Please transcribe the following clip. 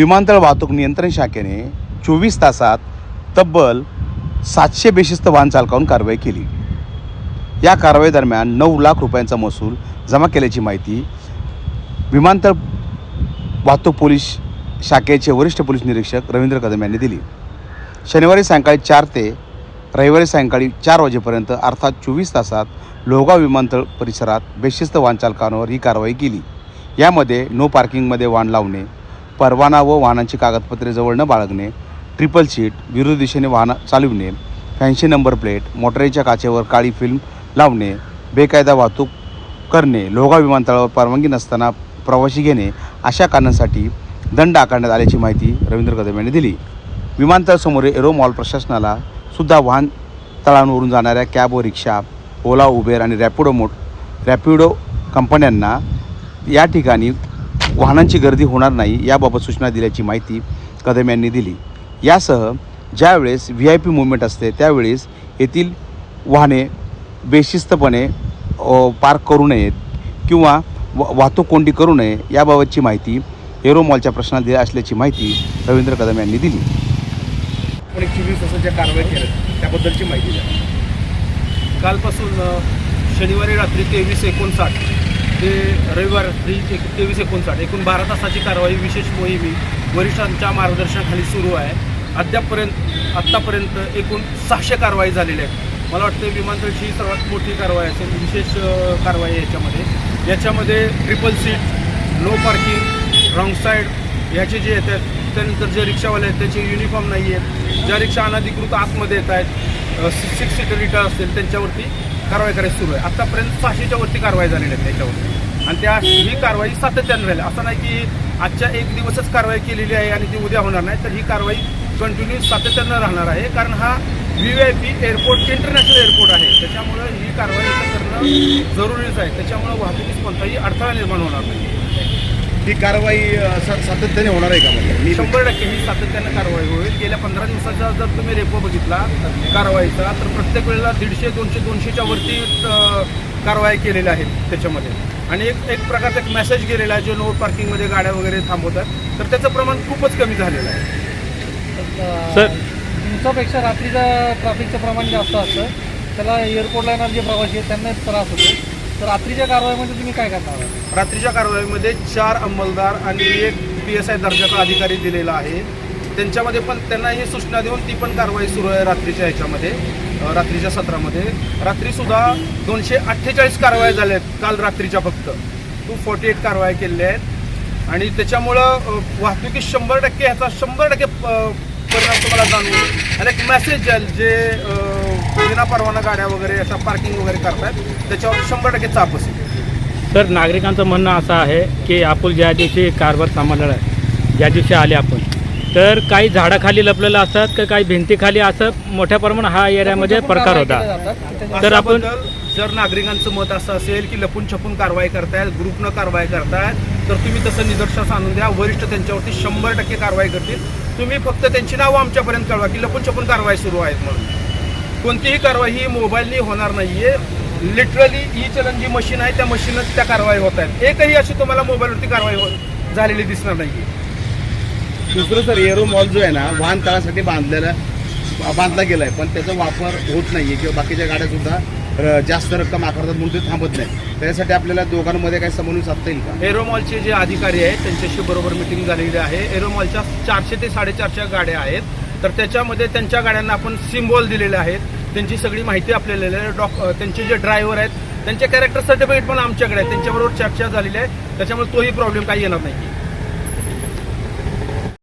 विमानतळ वाहतूक नियंत्रण शाखेने चोवीस तासात तब्बल सातशे बेशिस्त वाहन कारवाई केली. या कारवाई दरम्यान नऊ लाख रुपयांचा महसूल जमा केल्याची माहिती विमानतळ वाहतूक पोलीस शाखेचे वरिष्ठ पोलीस निरीक्षक रवींद्र कदम यांनी दिली. शनिवारी सायंकाळी चार ते रविवारी सायंकाळी चार वाजेपर्यंत अर्थात चोवीस तासात लोहगाव विमानतळ परिसरात बेशिस्त वाहन चालकांवर ही कारवाई केली. यामध्ये नो पार्किंगमध्ये वाहन लावणे परवाना व वाहनांची कागदपत्रे जवळ न बाळगणे ट्रिपल सीट विरुद्ध दिशेने वाहन चालविणे फॅन्सी नंबर प्लेट मोटारीच्या काचेवर काळी फिल्म लावणे बेकायदा वाहतूक करणे लोहगाव विमानतळावर परवानगी नसताना प्रवासी घेणे अशा कारणांसाठी दंड आकारण्यात आल्याची माहिती रवींद्र कदम यांनी दिली. विमानतळासमोर एरो मॉल प्रशासनाला सुद्धा वाहन तळांवरून जाणाऱ्या कॅब व रिक्षा ओला उबेर आणि रॅपिडो मोट रॅपिडो कंपन्यांना या ठिकाणी वाहनांची गर्दी होणार नाही याबाबत सूचना दिल्याची माहिती कदम यांनी दिली. यासह ज्यावेळेस व्ही आय पी मुवमेंट असते त्यावेळेस येथील वाहने बेशिस्तपणे पार्क करू नयेत किंवा वा वाहतूक कोंडी करू नये याबाबतची माहिती एरो मॉलच्या प्रश्नात दिली असल्याची माहिती रवींद्र कदम यांनी दिली. आपण कारवाई केल्या त्याबद्दलची माहिती द्या. कालपासून शनिवारी रात्री तेवीस एकोणसाठ ते रविवार रात्री एक तेवीस एकोणसाठ एकूण बारा तासाची कारवाई विशेष मोहिमी वरिष्ठांच्या मार्गदर्शनाखाली सुरू आहे. अद्यापपर्यंत आत्तापर्यंत एकूण सहाशे कारवाई झालेल्या आहेत. मला वाटतं विमानतळची ही सर्वात मोठी कारवाई असेल विशेष कारवाई याच्यामध्ये. याच्यामध्ये triple seat no parking wrong side ह्याचे जे येतात त्यानंतर जे रिक्षावाले आहेत त्याचे युनिफॉर्म नाही आहेत. ज्या रिक्षा अनधिकृत आतमध्ये येत आहेत सिक्स सीटर रिटा असतील त्यांच्यावरती कारवाई करायची सुरू आहे. आतापर्यंत सहाशेच्या वरती कारवाई झालेली आहे त्याच्यावरती आणि त्या ही कारवाई सातत्यानं राहील असं नाही की आजच्या एक दिवसच कारवाई केलेली आहे आणि ती उद्या होणार नाही तर ही कारवाई कंटिन्यू सातत्यानं राहणार आहे. कारण हा V I P airport international airport आहे. त्याच्यामुळं ही कारवाई करणं जरुरीच आहे. त्याच्यामुळं वाहतुकीस कोणताही अडथळा निर्माण होणार नाही. ही कारवाई सातत्याने होणार आहे का म्हणजे? मी शंभर टक्के ही सातत्यानं कारवाई होईल. गेल्या पंधरा दिवसाचा जर तुम्ही रेपो बघितला कारवाईचा तर प्रत्येक वेळेला दीडशे दोनशे दोनशेच्या वरती कारवाई केलेल्या आहेत त्याच्यामध्ये. आणि एक एक प्रकारचा एक मेसेज गेलेला आहे जो नो पार्किंगमध्ये गाड्या वगैरे थांबवतात. तर त्याचं प्रमाण खूपच कमी झालेलं आहे. सर. दिवसापेक्षा रात्रीचं ट्रॅफिकचं प्रमाण जास्त असतं. त्याला एअरपोर्टला येणारे जे प्रवासी आहेत त्यांना त्रास होतो. तर रात्रीच्या कारवाईमध्ये तुम्ही काय करणार रात्रीच्या कारवाईमध्ये चार अंमलदार आणि एक पी एस आय दर्जाचा अधिकारी दिलेला आहे. त्यांच्यामध्ये पण त्यांना ही सूचना देऊन ती पण कारवाई सुरू आहे रात्रीच्या ह्याच्यामध्ये रात्रीच्या सत्रामध्ये. रात्रीसुद्धा दोनशे अठ्ठेचाळीस कारवाया झाल्या आहेत काल रात्रीच्या फक्त. टू फॉर्टी एट कारवाया केलेल्या आहेत. आणि त्याच्यामुळं वाहतुकीत शंभर टक्के ह्याचा शंभर टक्के परिणाम तुम्हाला जाणवून आणि एक मेसेज जाईल जे अ, विना परवाना गाड्या वगैरे अशा पार्किंग वगैरे करतात त्याच्यावर शंभर टक्के चाप असेल. सर नागरिकांचं म्हणणं असं आहे की आपण ज्या दिवशी कारभार सांभाळला आहे ज्या दिवशी आले आपण तर काही झाडाखाली लपलेलं असतात तर काही भिंतीखाली असं मोठ्या प्रमाणात हा एरियामध्ये प्रकार होता. तर आपण- जर नागरिकांचं मत असं असेल की लपून छपून कारवाई करतायत ग्रुपनं कारवाई करतायत तर तुम्ही तसं निदर्शनास आणून द्या. वरिष्ठ त्यांच्यावरती शंभर टक्के कारवाई करतील. तुम्ही फक्त त्यांची नावं आमच्यापर्यंत कळवा की लपून छपून कारवाई सुरू आहेत म्हणून. कोणतीही कारवाई ही मोबाईलनी होणार नाहीये. लिटरली ई चलन जी मशीन आहे त्या मशीनच त्या कारवाई होत आहेत. एकही अशी तुम्हाला मोबाईलवरती कारवाई हो- झालेली दिसणार नाही. दुसरं सर एरो मॉल जो आहे ना वाहन तळासाठी बांधलेला बांधला गेला आहे पण त्याचा वापर होत नाही आहे किंवा बाकीच्या गाड्या सुद्धा जास्त रक्कम आकारतात म्हणून ते थांबत नाही त्यासाठी आपल्याला दोघांमध्ये काही समन्वय साधता येईल का? एरोमॉलचे जे अधिकारी आहेत त्यांच्याशी बरोबर मिटिंग झालेली आहे. एरोमॉलच्या चारशे ते साडेचारशे गाड्या आहेत. तर त्याच्यामध्ये त्यांच्या गाड्यांना आपण सिम्बॉल दिलेले आहेत. त्यांची सगळी माहिती आपल्याला आहे. डॉक त्यांचे जे ड्रायव्हर आहेत त्यांचे कॅरेक्टर सर्टिफिकेट पण आमच्याकडे आहे त्यांच्याबरोबर चर्चा झालेली आहे. त्याच्यामुळे तोही प्रॉब्लेम काही येणार नाही.